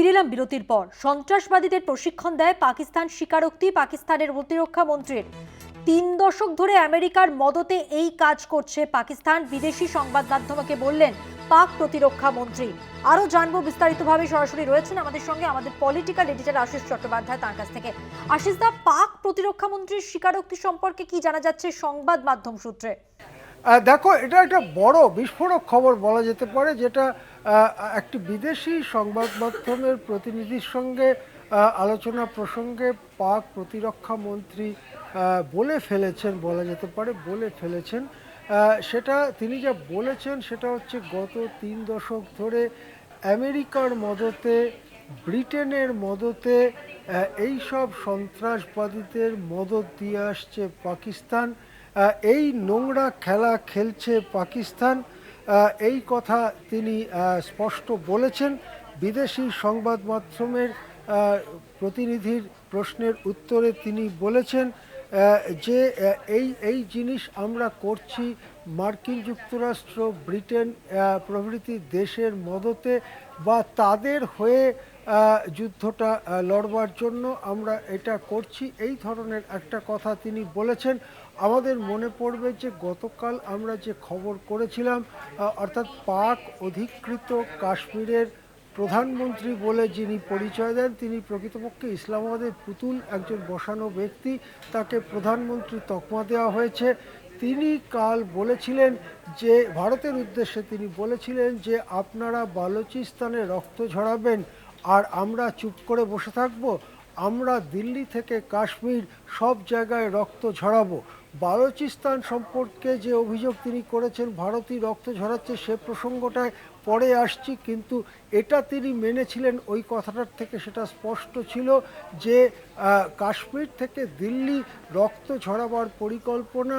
ফিরে এলাম বিরতির পর। সন্ত্রাসবাদীদের প্রশিক্ষণ দেয় পাকিস্তান স্বীকারোক্তি পাকিস্তানের প্রতিরক্ষা মন্ত্রীর। তিন দশক ধরে আমেরিকার মদতে এই কাজ করছে পাকিস্তান, বিদেশি সংবাদ মাধ্যমকে বললেন পাক প্রতিরক্ষা মন্ত্রী। আরও জানব বিস্তারিতভাবে সরাসরি রয়েছেন আমাদের সঙ্গে আমাদের পলিটিক্যাল এডিটর আশিস চট্টোপাধ্যায় তার কাছ থেকে। আশিস দা, পাক প্রতিরক্ষা মন্ত্রীর স্বীকারোক্তি সম্পর্কে কি জানা যাচ্ছে সংবাদ মাধ্যম সূত্রে? দেখো, এটা একটা বড় বিস্ফোরক খবর বলা যেতে পারে, যেটা একটি বিদেশি সংবাদ মাধ্যমের প্রতিনিধির সঙ্গে আলোচনা প্রসঙ্গে পাক প্রতিরক্ষা মন্ত্রী বলে ফেলেছেন, বলা যেতে পারে, বলে ফেলেছেন। সেটা তিনি যা বলেছেন সেটা হচ্ছে গত তিন দশক ধরে আমেরিকার মদতে, ব্রিটেনের মদতে এই সব সন্ত্রাসবাদীদের মদত দিয়ে আসছে পাকিস্তান। এই নোংরা খেলা খেলছে পাকিস্তান। এই কথা তিনি স্পষ্ট বলেছেন। বিদেশি সংবাদ মাধ্যমের প্রতিনিধির প্রশ্নের উত্তরে তিনি বলেছেন যে এই এই জিনিস আমরা করছি মার্কিন যুক্তরাষ্ট্র, ব্রিটেন প্রভৃতি দেশের মদতে বা তাদের হয়ে যুদ্ধটা লড়বার জন্য আমরা এটা করছি। এই ধরনের একটা কথা তিনি বলেছেন। আমাদের মনে পড়বে যে গতকাল আমরা যে খবর করেছিলাম অর্থাৎ পাক অধিকৃত কাশ্মীরের প্রধানমন্ত্রী বলে যিনি পরিচয় দেন, তিনি প্রকৃতপক্ষে ইসলামাবাদের পুতুল একজন বসানো ব্যক্তি। তাকে প্রধানমন্ত্রী তকমা দেওয়া হয়েছে। তিনি কাল বলেছিলেন যে, ভারতের উদ্দেশ্যে তিনি বলেছিলেন যে, আপনারা বালুচিস্তানে রক্ত ঝরাবেন আর আমরা চুপ করে বসে থাকব, আমরা দিল্লি থেকে কাশ্মীর সব জায়গায় রক্ত ঝরাবো। বালুচিস্তান সম্পর্কে যে অভিযোগ তিনি করেছেন ভারতই রক্ত ঝরাচ্ছে সে প্রসঙ্গটায় পরে আসছি, কিন্তু এটা তিনি মেনেছিলেন, ওই কথাটার থেকে সেটা স্পষ্ট ছিল যে কাশ্মীর থেকে দিল্লি রক্ত ঝরাবার পরিকল্পনা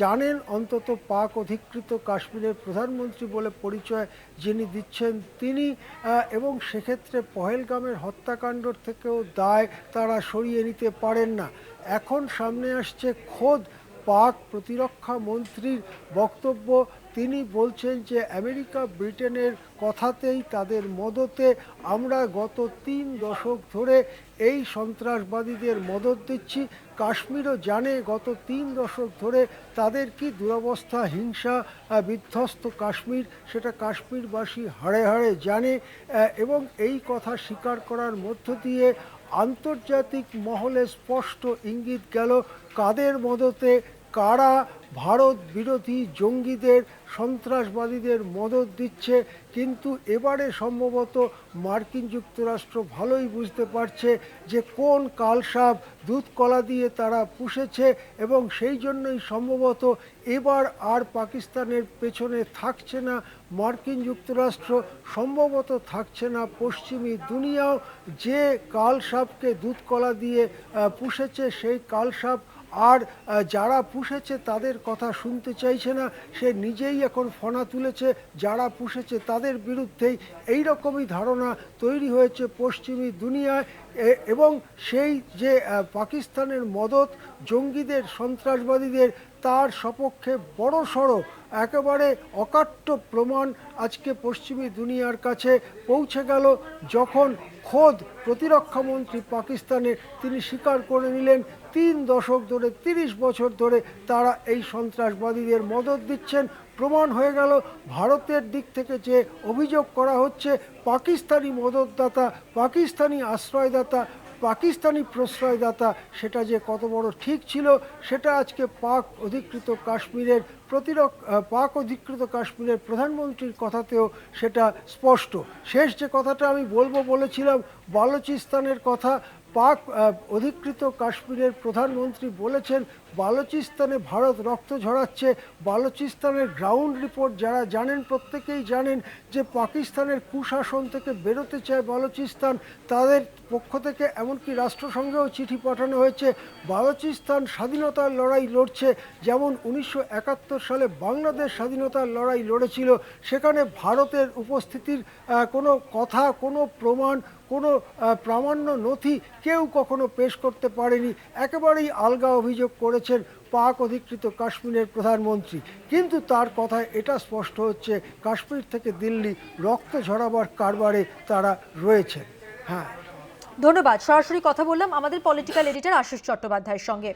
জানেন, অন্তত পাক অধিকৃত কাশ্মীরের প্রধানমন্ত্রী বলে পরিচয় যিনি দিচ্ছেন তিনি এবং সেক্ষেত্রে পহেলগামের হত্যাকাণ্ডর থেকেও দায় তারা সরিয়ে নিতে পারেন না। এখন সামনে আসছে খোদ পাক প্রতিরক্ষা মন্ত্রীর বক্তব্য, তিনি বলছেন যে আমেরিকা ব্রিটেনের কথাতেই তাদের মদতে আমরা গত তিন দশক ধরে এই সন্ত্রাসবাদীদের মদত দিচ্ছি। কাশ্মীরও জানে গত তিন দশক ধরে তাদের কি দুরবস্থা, হিংসা বিধ্বস্ত কাশ্মীর, সেটা কাশ্মীরবাসী হাড়ে হাড়ে জানে এবং এই কথা স্বীকার করার মধ্য দিয়ে আন্তর্জাতিক মহলে স্পষ্ট ইঙ্গিত গেল, কাদের মদতে কারা ভারত বিরোধী জঙ্গিদের, সন্ত্রাসবাদীদের মদত দিচ্ছে? কিন্তু এবারে সম্ভবত মার্কিন যুক্তরাষ্ট্র ভালোই বুঝতে পারছে যে কোন কালসাপ দুধ কলা দিয়ে তারা পুষেছে এবং সেই জন্যই সম্ভবত এবার আর পাকিস্তানের পেছনে থাকছে না মার্কিন যুক্তরাষ্ট্র, সম্ভবত থাকছে না পশ্চিমী দুনিয়াও। যে কালসাপকে দুধ কলা দিয়ে পুষেছে সেই কালসাপ আর যারা পুষেছে তাদের কথা শুনতে চাইছে না, সে নিজেই এখন ফনা তুলেছে, যারা পুষেছে তাদের বিরুদ্ধেই এই রকমই ধারণা তৈরি হয়েছে পশ্চিমী দুনিয়ায়। এবং সেই যে পাকিস্তানের মদত জঙ্গিদের, সন্ত্রাসবাদীদের, তার সপক্ষে বড় সড়ো, একেবারে অকাট্য প্রমাণ আজকে পশ্চিমী দুনিয়ার কাছে পৌঁছে গেল যখন খোদ প্রতিরক্ষামন্ত্রী পাকিস্তানের তিনি স্বীকার করে নিলেন, তিন দশক ধরে, তিরিশ বছর ধরে তারা এই সন্ত্রাসবাদীদের মদত দিচ্ছেন। প্রমাণ হয়ে গেল, ভারতের দিক থেকে যে অভিযোগ করা হচ্ছে, পাকিস্তানি মদতদাতা, পাকিস্তানি আশ্রয়দাতা পাকিস্তানি প্রশ্রয়দাতা, সেটা যে কত বড় ঠিক ছিল, সেটা আজকে পাক অধিকৃত কাশ্মীরের প্রতিরক পাক অধিকৃত কাশ্মীরের প্রধানমন্ত্রীর কথাতেও সেটা স্পষ্ট। শেষ যে কথাটা আমি বলব বলেছিলাম, বালুচিস্তানের কথা পাক অধিকৃত কাশ্মীরের প্রধানমন্ত্রী বলেছেন, বালুচিস্তানে ভারত রক্ত ঝরাচ্ছে। বালুচিস্তানের গ্রাউন্ড রিপোর্ট যারা জানেন, প্রত্যেকেই জানেন যে পাকিস্তানের কুশাসন থেকে বেরোতে চায় বালুচিস্তান। তাদের পক্ষ থেকে এমনকি রাষ্ট্রসংঘেও চিঠি পাঠানো হয়েছে, বালুচিস্তান স্বাধীনতার লড়াই লড়ছে। যেমন উনিশশো একাত্তর সালে বাংলাদেশ স্বাধীনতার লড়াই লড়েছিল, সেখানে ভারতের উপস্থিতির কোনো কথা, কোনো প্রমাণ কোনো প্রামাণ্য নথি কেউ কখনো পেশ করতে পারেনি। একেবারেই আলগা অভিযোগ করেছেন পাক অধিকৃত কাশ্মীরের প্রধানমন্ত্রী। কিন্তু তার কথায় এটা স্পষ্ট হচ্ছে, কাশ্মীর থেকে দিল্লি রক্ত ঝরাবার কারবারে তারা রয়েছে হ্যাঁ। ধন্যবাদ। সরাসরি কথা বললাম আমাদের পলিটিক্যাল এডিটার আশিস চট্টোপাধ্যায়ের সঙ্গে।